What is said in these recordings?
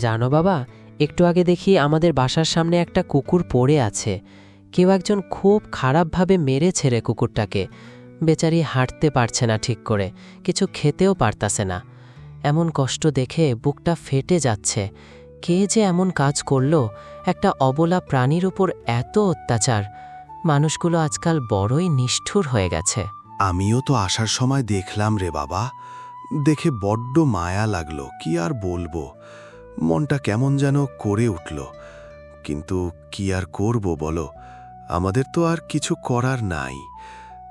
জানো বাবা, একটু আগে দেখি আমাদের বাসার সামনে একটা কুকুর পড়ে আছে। কেউ একজন খুব খারাপভাবে মেরেছে রে কুকুরটাকে। বেচারি হাঁটতে পারছে না ঠিক করে, কিছু খেতেও পারতাছে না। এমন কষ্ট দেখে বুকটা ফেটে যাচ্ছে। কে যে এমন কাজ করল, একটা অবলা প্রাণীর উপর এত অত্যাচার। মানুষগুলো আজকাল বড়ই নিষ্ঠুর হয়ে গেছে। আমিও তো আসার সময় দেখলাম রে বাবা। দেখে বড্ড মায়া লাগল, কি আর বলব? মনটা কেমন যেন করে উঠল। কিন্তু কি আর করব বলো? আমাদের তো আর কিছু করার নাই।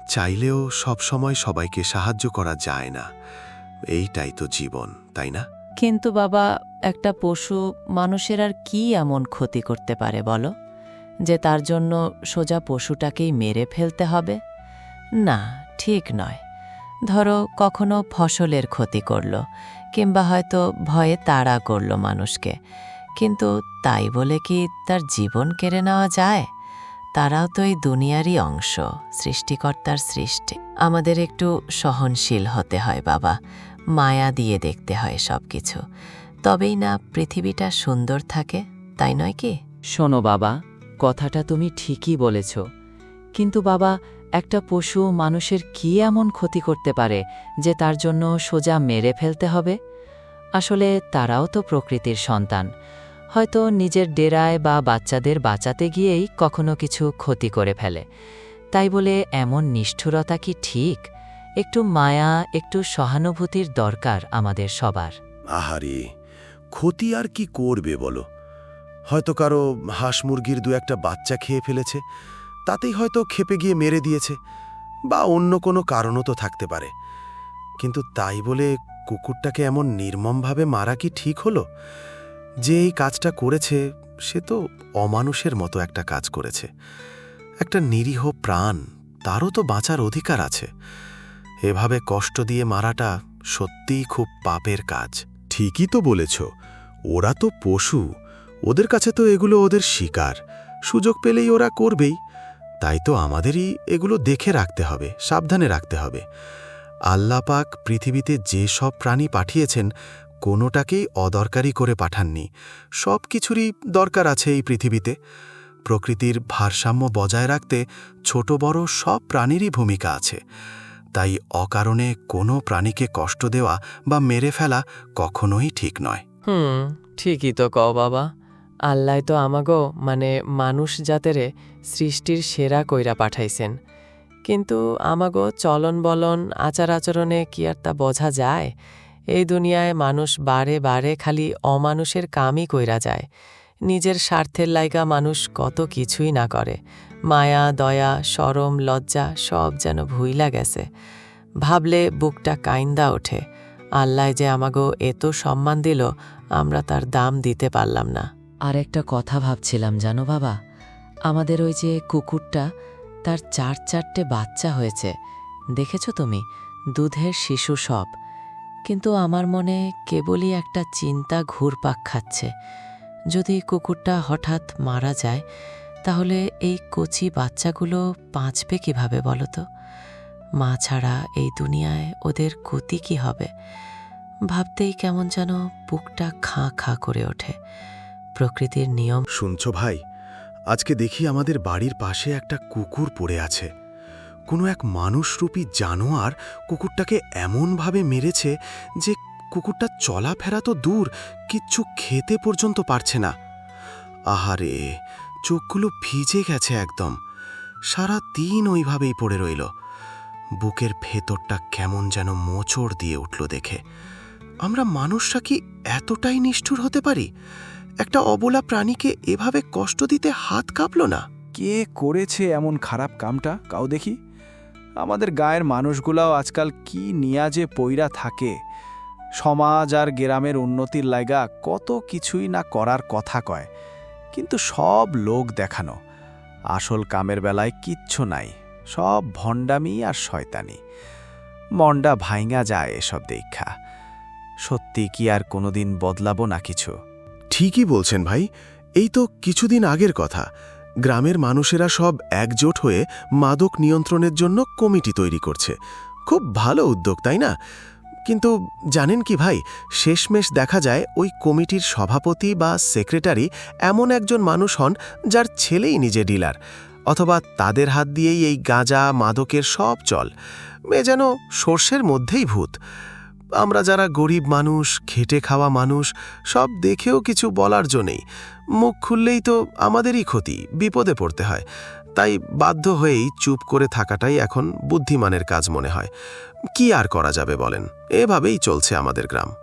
চাইলেও সব সময় সবাইকে সাহায্য করা যায় না। এইটাই তো জীবন, তাই না? কিন্তু বাবা, একটা পশু মানুষের আর কি এমন ক্ষতি করতে পারে বলো? যে তার জন্য সোজা পশুটাকেই মেরে ফেলতে হবে? না, ঠিক নয়। ধরো, কখনো ফসলের ক্ষতি করল, কিংবা হয়তো ভয়ে তাড়া করল মানুষকে। কিন্তু তাই বলে কি তার জীবন কেড়ে নেওয়া যায়? তারাও তো এই দুনিয়ারই অংশ, সৃষ্টিকর্তার সৃষ্টি। আমাদের একটু সহনশীল হতে হয়, বাবা। মায়া দিয়ে দেখতে হয় সব কিছু তবেই না পৃথিবীটা সুন্দর থাকে, তাই নয় কি? শোনো বাবা, কথাটা তুমি ঠিকই বলেছ। কিন্তু বাবা একটা পশু মানুষের কি এমন ক্ষতি করতে পারে যে তার জন্য সোজা মেরে ফেলতে হবে? আসলে তারাও তো প্রকৃতির সন্তান। হয়তো নিজের ডেরায় বা বাচ্চাদের বাঁচাতে গিয়েই কখনো কিছু ক্ষতি করে ফেলে। তাই বলে এমন নিষ্ঠুরতা কি ঠিক? একটু মায়া, একটু সহানুভূতির দরকার আমাদের সবার। আহারে, ক্ষতি আর কি করবে বলো? হয়তো কারও হাঁস মুরগির দু একটা বাচ্চা খেয়ে ফেলেছে। তাতেই হয়তো খেপে গিয়ে মেরে দিয়েছে, বা অন্য কোনো কারণও তো থাকতে পারে। কিন্তু তাই বলে কুকুরটাকে এমন নির্মমভাবে মারা কি ঠিক হলো? যে এই কাজটা করেছে, সে তো অমানুষের মতো একটা কাজ করেছে। একটা নিরীহ প্রাণ, তারও তো বাঁচার অধিকার আছে। এভাবে কষ্ট দিয়ে মারাটা সত্যিই খুব পাপের কাজ। ঠিকই তো বলেছ। ওরা তো পশু। ওদের কাছে তো এগুলো ওদের শিকার। সুযোগ পেলেই ওরা করবেই। তাই তো আমাদেরই এগুলো দেখে রাখতে হবে, সাবধানে রাখতে হবে। আল্লাহ পাক পৃথিবীতে যে সব প্রাণী পাঠিয়েছেন, কোনোটাকেই অদরকারি করে পাঠাননি। সব কিছুরই দরকার আছে এই পৃথিবীতে। প্রকৃতির ভারসাম্য বজায় রাখতে ছোট বড় সব প্রাণীরই ভূমিকা আছে। তাই অকারণে কোনো প্রাণীকে কষ্ট দেওয়া বা মেরে ফেলা কখনোই ঠিক নয়। হুম, ঠিকই তো কও বাবা। আল্লাহ তো আমাগো মানে মানুষ জাতেরে সৃষ্টির সেরা কইরা পাঠাইছেন। কিন্তু আমাগো চলন বলন, আচার আচরণে কি আর তা বোঝা যায়? এই দুনিয়ায় মানুষ বারে বারে খালি অমানুষের কামই কইরা যায়। নিজের স্বার্থের লাইগা মানুষ কত কিছুই না করে। মায়া, দয়া, সরম, লজ্জা সব যেন ভুইলা গেছে। ভাবলে বুকটা কাইন্দা ওঠে। আল্লাহ যে আমাগো এত সম্মান দিল, আমরা তার দাম দিতে পারলাম না। আর একটা কথা ভাবছিলাম, জানো বাবা? আমাদের ওই যে কুকুরটা, তার চার চারটে বাচ্চা হয়েছে। দেখেছ তুমি? দুধের শিশু সব। কিন্তু আমার মনে কেবলই একটা চিন্তা ঘুরপাক খাচ্ছে। যদি কুকুরটা হঠাৎ মারা যায়, তাহলে এই কচি বাচ্চাগুলো বাঁচবে কীভাবে বলো তো? মা ছাড়া এই দুনিয়ায় ওদের গতি কি হবে? ভাবতেই কেমন যেন বুকটা খাঁ খাঁ করে ওঠে। প্রকৃতির নিয়ম। শুনছ ভাই, আজকে দেখি আমাদের বাড়ির পাশে একটা কুকুর পড়ে আছে। কোনো এক মানুষরূপী জানোয়ার কুকুরটাকে এমনভাবে মেরেছে যে কুকুরটা চলাফেরা তো দূর, কিচ্ছু খেতে পর্যন্ত পারছে না। আহারে, চোখগুলো ভিজে গেছে একদম। সারা দিন ওইভাবেই পড়ে রইল। বুকের ভেতরটা কেমন যেন মোচড় দিয়ে উঠল দেখে। আমরা মানুষরা কি এতটাই নিষ্ঠুর হতে পারি? একটা অবলা প্রাণীকে এভাবে কষ্ট দিতে হাত কাঁপল না? কে করেছে এমন খারাপ কামটা? কাউ দেখি? আমাদের গায়ের মানুষগুলাও আজকাল কি নিয়া যে পইরা থাকে। সমাজ আর গ্রামের উন্নতির লাইগা কত কিছুই না করার কথা কয়, কিন্তু সব লোক দেখানো। আসল কামের বেলায় কিচ্ছু নাই, সব ভণ্ডামি আর শয়তানি। মন্ডা ভাইঙা যায় এসব দেখা। সত্যি কি আর কোনোদিন বদলাবো না কিছু? ঠিকই বলছেন ভাই। এই তো কিছুদিন আগের কথা। গ্রামের মানুষেরা সব একজোট হয়ে মাদক নিয়ন্ত্রণের জন্য কমিটি তৈরি করছে। খুব ভালো উদ্যোগ, তাই না? কিন্তু জানেন কি ভাই, শেষমেশ দেখা যায় ওই কমিটির সভাপতি বা সেক্রেটারি এমন একজন মানুষ হন যার ছেলেই নিজে ডিলার, অথবা তাদের হাত দিয়েই এই গাঁজা, মাদকের সব চল। এ যেন সর্ষের মধ্যেই ভূত। আমরা যারা গরিব মানুষ, খেটে খাওয়া মানুষ, সব দেখেও কিছু বলার জন্যেই মুখ খুললেই তো আমাদেরই ক্ষতি, বিপদে পড়তে হয়। তাই বাধ্য হয়েই চুপ করে থাকাটাই এখন বুদ্ধিমানের কাজ মনে হয়। কি আর করা যাবে বলেন? এভাবেই চলছে আমাদের গ্রাম।